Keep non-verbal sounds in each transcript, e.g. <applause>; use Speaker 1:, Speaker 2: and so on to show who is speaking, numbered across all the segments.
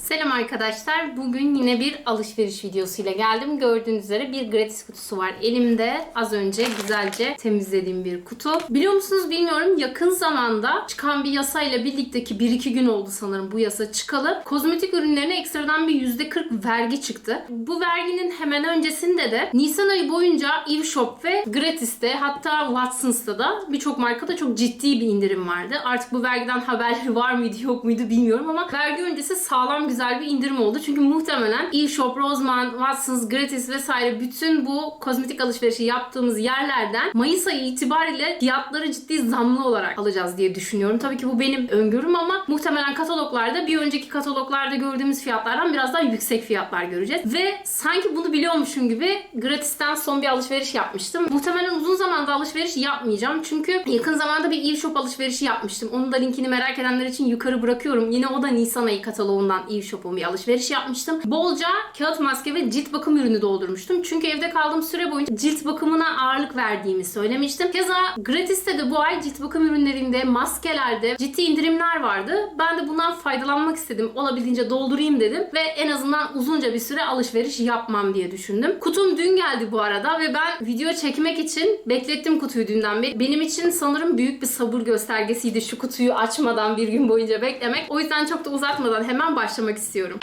Speaker 1: Selam arkadaşlar. Bugün yine bir alışveriş videosuyla geldim. Gördüğünüz üzere bir gratis kutusu var elimde. Az önce güzelce temizlediğim bir kutu. Biliyor musunuz bilmiyorum yakın zamanda çıkan bir yasayla birlikte ki 1-2 gün oldu sanırım bu yasa çıkalı. Kozmetik ürünlerine ekstradan bir %40 vergi çıktı. Bu verginin hemen öncesinde de Nisan ayı boyunca Eve Shop ve Gratis'te hatta Watsons'ta da birçok markada çok ciddi bir indirim vardı. Artık bu vergiden <laughs> haberleri var mıydı yok muydu bilmiyorum ama vergi öncesi sağlam güzel bir indirim oldu. Çünkü muhtemelen Shop, Roseman, Watsons, Gratis vesaire bütün bu kozmetik alışverişi yaptığımız yerlerden Mayıs ayı itibariyle fiyatları ciddi zamlı olarak alacağız diye düşünüyorum. Tabii ki bu benim öngörüm ama muhtemelen kataloglarda bir önceki kataloglarda gördüğümüz fiyatlardan biraz daha yüksek fiyatlar göreceğiz. Ve sanki bunu biliyormuşum gibi Gratis'ten son bir alışveriş yapmıştım. Muhtemelen uzun zamanda alışveriş yapmayacağım. Çünkü yakın zamanda bir Eve Shop alışverişi yapmıştım. Onun da linkini merak edenler için yukarı bırakıyorum. Yine o da Nisan ayı kataloğundan Eve Shop'un bir alışveriş yapmıştım. Bolca kağıt maske ve cilt bakım ürünü doldurmuştum. Çünkü evde kaldığım süre boyunca cilt bakımına ağırlık verdiğimi söylemiştim. Keza Gratis'te de bu ay cilt bakım ürünlerinde, maskelerde ciddi indirimler vardı. Ben de bundan faydalanmak istedim. Olabildiğince doldurayım dedim ve en azından uzunca bir süre alışveriş yapmam diye düşündüm. Kutum dün geldi bu arada ve ben video çekmek için beklettim kutuyu dünden beri. Benim için sanırım büyük bir sabır göstergesiydi şu kutuyu açmadan bir gün boyunca beklemek. O yüzden çok da uzatmadan hemen başlamak istiyorum.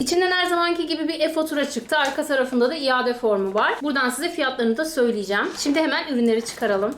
Speaker 1: İçinden her zamanki gibi bir e-fatura çıktı. Arka tarafında da iade formu var. Buradan size fiyatlarını da söyleyeceğim. Şimdi hemen ürünleri çıkaralım.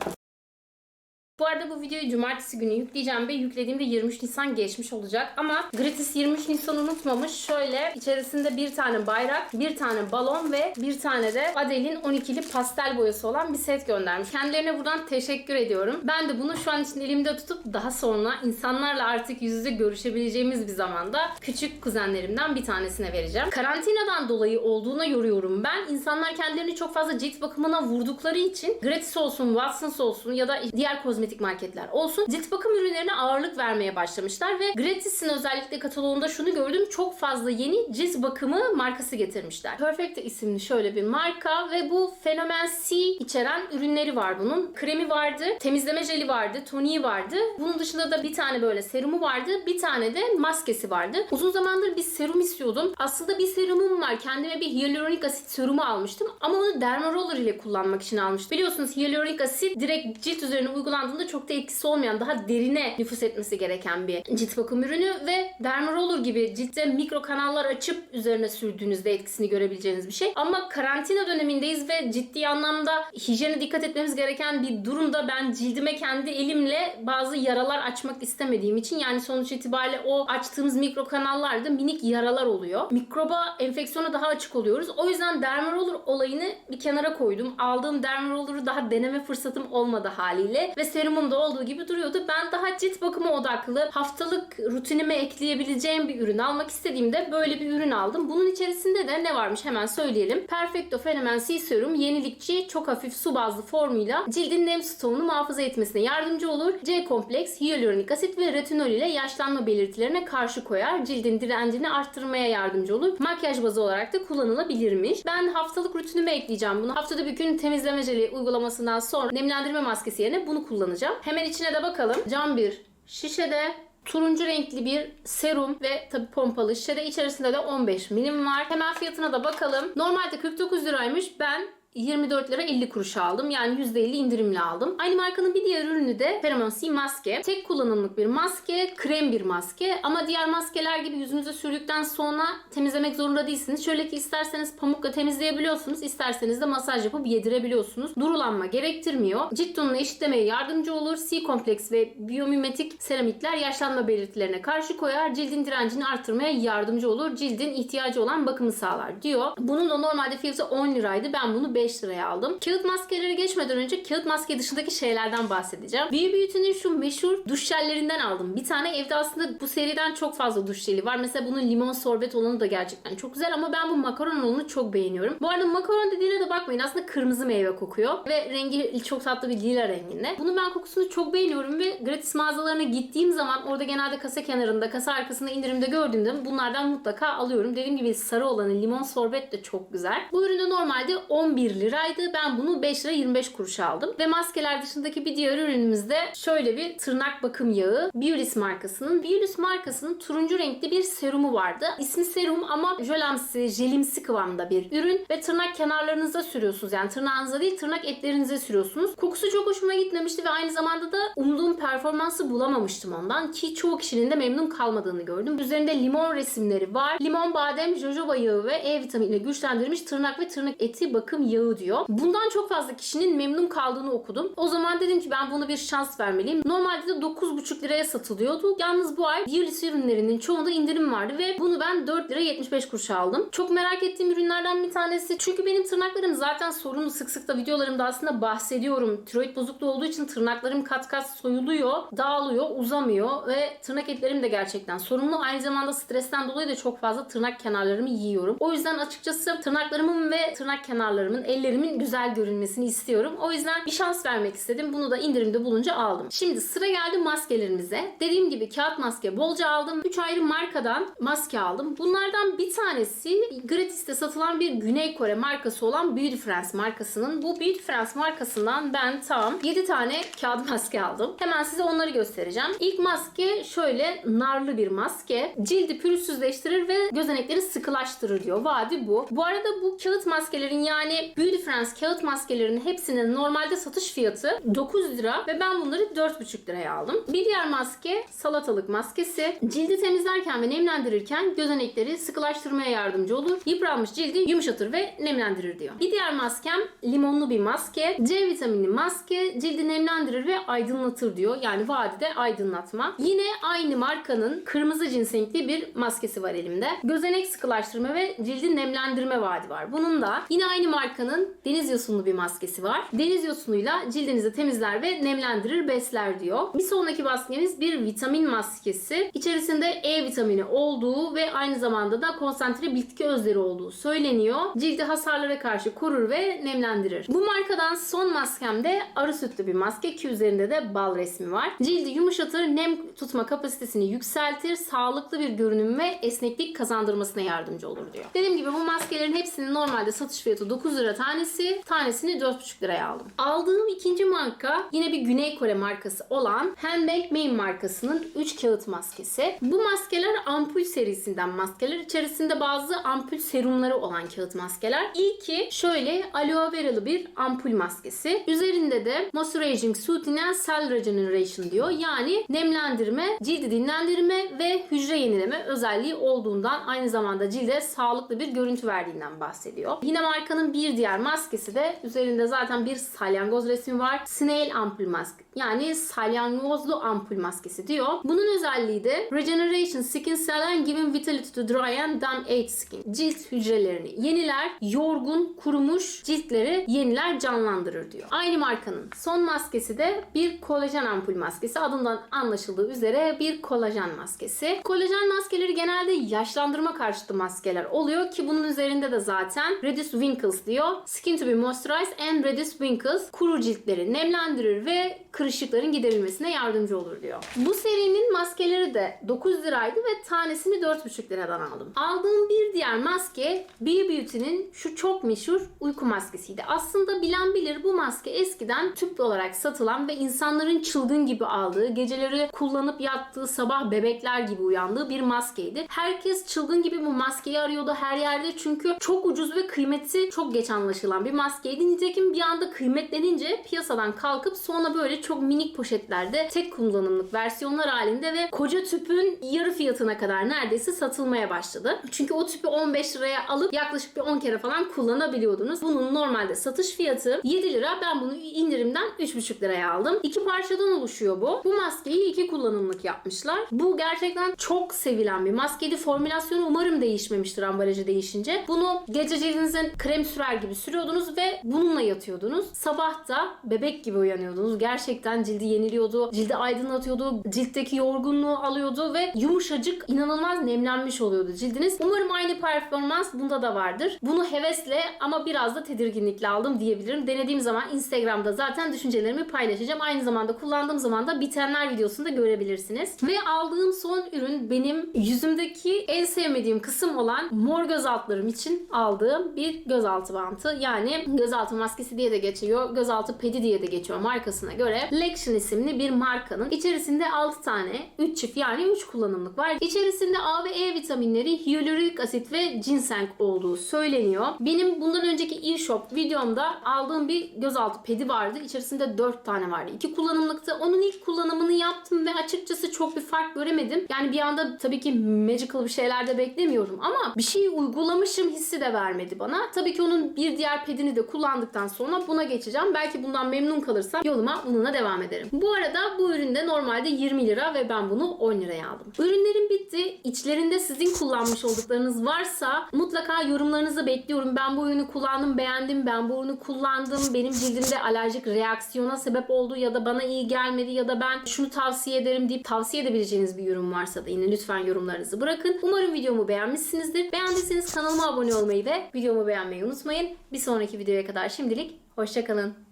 Speaker 1: Videoyu cumartesi günü yükleyeceğim ve yüklediğimde 23 Nisan geçmiş olacak. Ama Gratis 23 Nisan unutmamış. Şöyle içerisinde bir tane bayrak, bir tane balon ve bir tane de Adele'in 12'li pastel boyası olan bir set göndermiş. Kendilerine buradan teşekkür ediyorum. Ben de bunu şu an için elimde tutup daha sonra insanlarla artık yüz yüze görüşebileceğimiz bir zamanda küçük kuzenlerimden bir tanesine vereceğim. Karantinadan dolayı olduğuna yoruyorum ben. İnsanlar kendilerini çok fazla cilt bakımına vurdukları için Gratis olsun, Watsons olsun ya da diğer kozmetik marketler olsun cilt bakım ürünlerine ağırlık vermeye başlamışlar ve Gratis'in özellikle kataloğunda şunu gördüm. Çok fazla yeni cilt bakımı markası getirmişler. Perfect isimli şöyle bir marka ve bu Fenomen C içeren ürünleri var bunun. Kremi vardı, temizleme jeli vardı, toniği vardı. Bunun dışında da bir tane böyle serumu vardı, bir tane de maskesi vardı. Uzun zamandır bir serum istiyordum. Aslında bir serumum var. Kendime bir hyaluronik asit serumu almıştım ama onu Dermaroller ile kullanmak için almıştım. Biliyorsunuz hyaluronik asit direkt cilt üzerine uygulandığında çok da etkisi olmayan, daha derine nüfus etmesi gereken bir cilt bakım ürünü ve Dermaroller gibi ciltte mikro kanallar açıp üzerine sürdüğünüzde etkisini görebileceğiniz bir şey. Ama karantina dönemindeyiz ve ciddi anlamda hijyene dikkat etmemiz gereken bir durumda ben cildime kendi elimle bazı yaralar açmak istemediğim için yani sonuç itibariyle o açtığımız mikro kanallarda minik yaralar oluyor. Mikroba, enfeksiyona daha açık oluyoruz. O yüzden Dermaroller olayını bir kenara koydum. Aldığım Dermaroller'ı daha deneme fırsatım olmadı haliyle ve serumum da olduğu gibi duruyordu. Ben daha cilt bakımı odaklı haftalık rutinime ekleyebileceğim bir ürün almak istediğimde böyle bir ürün aldım. Bunun içerisinde de ne varmış hemen söyleyelim. Perfecto Fenomen C Serum yenilikçi çok hafif su bazlı formuyla cildin nem stoğunu muhafaza etmesine yardımcı olur. C kompleks, hyaluronik asit ve retinol ile yaşlanma belirtilerine karşı koyar. Cildin direncini arttırmaya yardımcı olur. Makyaj bazı olarak da kullanılabilirmiş. Ben haftalık rutinime ekleyeceğim bunu. Haftada bir gün temizleme jeli uygulamasından sonra nemlendirme maskesi yerine bunu kullanacağım. Hemen içine de bakalım. Cam bir şişede turuncu renkli bir serum ve tabi pompalı şişede içerisinde de 15 milim var. Hemen fiyatına da bakalım. Normalde 49 liraymış. Ben 24 lira 50 kuruş aldım. Yani %50 indirimli aldım. Aynı markanın bir diğer ürünü de Pheromone C maske. Tek kullanımlık bir maske, krem bir maske. Ama diğer maskeler gibi yüzünüze sürdükten sonra temizlemek zorunda değilsiniz. Şöyle ki isterseniz pamukla temizleyebiliyorsunuz. isterseniz de masaj yapıp yedirebiliyorsunuz. Durulanma gerektirmiyor. Cilt tonunu eşitlemeye yardımcı olur. C kompleks ve biyomimetik seramikler yaşlanma belirtilerine karşı koyar. Cildin direncini artırmaya yardımcı olur. Cildin ihtiyacı olan bakımı sağlar diyor. Bunun da normalde fiyatı 10 liraydı. Ben bunu 5 liraya aldım. Kağıt maskeleri geçmeden önce kağıt maske dışındaki şeylerden bahsedeceğim. Beauty Beauty'nin şu meşhur duş jellerinden aldım. Bir tane evde aslında bu seriden çok fazla duş jeli var. Mesela bunun limon sorbet olanı da gerçekten çok güzel ama ben bu makaron olanı çok beğeniyorum. Bu arada makaron dediğine de bakmayın aslında kırmızı meyve kokuyor ve rengi çok tatlı bir lila renginde. Bunu ben kokusunu çok beğeniyorum ve gratis mağazalarına gittiğim zaman orada genelde kasa kenarında, kasa arkasında indirimde gördüğümde bunlardan mutlaka alıyorum. Dediğim gibi sarı olanı limon sorbet de çok güzel. Bu ürün de normalde 11 liraydı. Ben bunu 5 lira 25 kuruşa aldım. Ve maskeler dışındaki bir diğer ürünümüzde şöyle bir tırnak bakım yağı. Biolis markasının. Biolis markasının turuncu renkli bir serumu vardı. İsmi serum ama jölemsi, jelimsi kıvamda bir ürün ve tırnak kenarlarınıza sürüyorsunuz. Yani tırnağınıza değil tırnak etlerinize sürüyorsunuz. Kokusu çok hoşuma gitmemişti ve aynı zamanda da umduğum performansı bulamamıştım ondan ki çoğu kişinin de memnun kalmadığını gördüm. Üzerinde limon resimleri var. Limon, badem, jojoba yağı ve E vitaminiyle güçlendirilmiş tırnak ve tırnak eti bakım yağı diyor. Bundan çok fazla kişinin memnun kaldığını okudum. O zaman dedim ki ben buna bir şans vermeliyim. Normalde de 9,5 liraya satılıyordu. Yalnız bu ay Biolis ürünlerinin çoğunda indirim vardı ve bunu ben 4 lira 75 kuruşa aldım. Çok merak ettiğim ürünlerden bir tanesi. Çünkü benim tırnaklarım zaten sorunlu. Sık sık da videolarımda aslında bahsediyorum. Tiroid bozukluğu olduğu için tırnaklarım kat kat soyuluyor, dağılıyor, uzamıyor ve tırnak etlerim de gerçekten sorunlu. Aynı zamanda stresten dolayı da çok fazla tırnak kenarlarımı yiyorum. O yüzden açıkçası tırnaklarımın ve tırnak kenarlarımın, ellerimin güzel görünmesini istiyorum. O yüzden bir şans vermek istedim. Bunu da indirimde bulunca aldım. Şimdi sıra geldi maskelerimize. Dediğim gibi kağıt maske bolca aldım. 3 ayrı markadan maske aldım. Bunlardan bir tanesi gratis'te satılan bir Güney Kore markası olan Beauty France markasının. Bu Beauty France markasından ben tam 7 tane kağıt maske aldım. Hemen size onları göstereceğim. İlk maske şöyle narlı bir maske. Cildi pürüzsüzleştirir ve gözenekleri sıkılaştırır diyor. Vaadi bu. Bu arada bu kağıt maskelerin yani Beauty France kağıt maskelerinin hepsinin normalde satış fiyatı 9 lira ve ben bunları 4,5 liraya aldım. Bir diğer maske salatalık maskesi. Cildi temizlerken ve nemlendirirken gözenekleri sıkılaştırmaya yardımcı olur. Yıpranmış cildi yumuşatır ve nemlendirir diyor. Bir diğer maskem limonlu bir maske. C vitaminli maske cildi nemlendirir ve aydınlatır diyor. Yani vadide aydınlatma. Yine aynı markanın kırmızı cinsenkli bir maskesi var elimde. Gözenek sıkılaştırma ve cildi nemlendirme vaadi var. Bunun da yine aynı markanın deniz yosunlu bir maskesi var. Deniz yosunuyla cildinizi temizler ve nemlendirir, besler diyor. Bir sonraki maskemiz bir vitamin maskesi. İçerisinde E vitamini olduğu ve aynı zamanda da konsantre bitki özleri olduğu söyleniyor. Cildi hasarlara karşı korur ve nemlendirir. Bu markadan son maskem de arı sütlü bir maske ki üzerinde de bal resmi var. Cildi yumuşatır, nem tutma kapasitesini yükseltir, sağlıklı bir görünüm ve esneklik kazandırmasına yardımcı olur diyor. Dediğim gibi bu maskelerin hepsinin normalde satış fiyatı 9 lira tanesi. Tanesini 4,5 liraya aldım. Aldığım ikinci marka yine bir Güney Kore markası olan Handbag Main markasının 3 kağıt maskesi. Bu maskeler ampul serisinden maskeler. İçerisinde bazı ampul serumları olan kağıt maskeler. İlki şöyle aloe veralı bir ampul maskesi. Üzerinde de Moisturizing Soothing Cell Regeneration diyor. Yani nemlendirme, cildi dinlendirme ve hücre yenileme özelliği olduğundan aynı zamanda cilde sağlıklı bir görüntü verdiğinden bahsediyor. Yine markanın bir diğer maskesi de üzerinde zaten bir salyangoz resmi var. Snail ampul maske. Yani salyangozlu ampul maskesi diyor. Bunun özelliği de Regeneration Skin Cell and Giving Vitality to Dry and Damaged Skin. Cilt hücrelerini yeniler, yorgun, kurumuş ciltleri yeniler, canlandırır diyor. Aynı markanın son maskesi de bir kolajen ampul maskesi. Adından anlaşıldığı üzere bir kolajen maskesi. Kolajen maskeleri genelde yaşlandırma karşıtı maskeler oluyor ki bunun üzerinde de zaten Reduce Wrinkles diyor. Skin to be moisturized and reduce wrinkles. Kuru ciltleri nemlendirir ve kırışıkların giderilmesine yardımcı olur diyor. Bu serinin maskeleri de 9 liraydı ve tanesini 4,5 liradan aldım. Aldığım bir diğer maske Be Beauty'nin şu çok meşhur uyku maskesiydi. Aslında bilen bilir bu maske eskiden tüp olarak satılan ve insanların çılgın gibi aldığı, geceleri kullanıp yattığı, sabah bebekler gibi uyandığı bir maskeydi. Herkes çılgın gibi bu maskeyi arıyordu her yerde çünkü çok ucuz ve kıymeti çok geç anlaşılan bir maskeydi. Nitekim bir anda kıymetlenince piyasadan kalkıp sonra böyle çok minik poşetlerde tek kullanımlık versiyonlar halinde ve koca tüpün yarı fiyatına kadar neredeyse satılmaya başladı. Çünkü o tüpü 15 liraya alıp yaklaşık bir 10 kere falan kullanabiliyordunuz. Bunun normalde satış fiyatı 7 lira. Ben bunu indirimden 3,5 liraya aldım. İki parçadan oluşuyor bu. Bu maskeyi iki kullanımlık yapmışlar. Bu gerçekten çok sevilen bir maskeydi. Formülasyonu umarım değişmemiştir ambalajı değişince. Bunu gece cildinize krem sürer gibi gibi sürüyordunuz ve bununla yatıyordunuz. Sabah da bebek gibi uyanıyordunuz. Gerçekten cildi yeniliyordu, cildi aydınlatıyordu, ciltteki yorgunluğu alıyordu ve yumuşacık, inanılmaz nemlenmiş oluyordu cildiniz. Umarım aynı performans bunda da vardır. Bunu hevesle ama biraz da tedirginlikle aldım diyebilirim. Denediğim zaman Instagram'da zaten düşüncelerimi paylaşacağım. Aynı zamanda kullandığım zaman da bitenler videosunu da görebilirsiniz. Ve aldığım son ürün benim yüzümdeki en sevmediğim kısım olan mor göz altlarım için aldığım bir gözaltı bantı. Yani gözaltı maskesi diye de geçiyor. Gözaltı pedi diye de geçiyor markasına göre. Lection isimli bir markanın. İçerisinde 6 tane 3 çift yani 3 kullanımlık var. İçerisinde A ve E vitaminleri, hyaluronik asit ve ginseng olduğu söyleniyor. Benim bundan önceki e-shop videomda aldığım bir gözaltı pedi vardı. İçerisinde 4 tane vardı. 2 kullanımlıktı. Onun ilk kullanımını yaptım ve açıkçası çok bir fark göremedim. Yani bir anda tabii ki magical bir şeyler de beklemiyorum ama bir şey uygulamışım hissi de vermedi bana. Tabii ki onun bir diğer pedini de kullandıktan sonra buna geçeceğim. Belki bundan memnun kalırsam yoluma bununla devam ederim. Bu arada bu üründe normalde 20 lira ve ben bunu 10 liraya aldım. Ürünlerim bitti. İçlerinde sizin kullanmış olduklarınız varsa mutlaka yorumlarınızı bekliyorum. Ben bu ürünü kullandım, beğendim. Ben bu ürünü kullandım. Benim cildimde alerjik reaksiyona sebep oldu ya da bana iyi gelmedi ya da ben şunu tavsiye ederim deyip tavsiye edebileceğiniz bir ürün varsa da yine lütfen yorumlarınızı bırakın. Umarım videomu beğenmişsinizdir. Beğendiyseniz kanalıma abone olmayı ve videomu beğenmeyi unutmayın. Bir sonraki videoya kadar şimdilik hoşçakalın.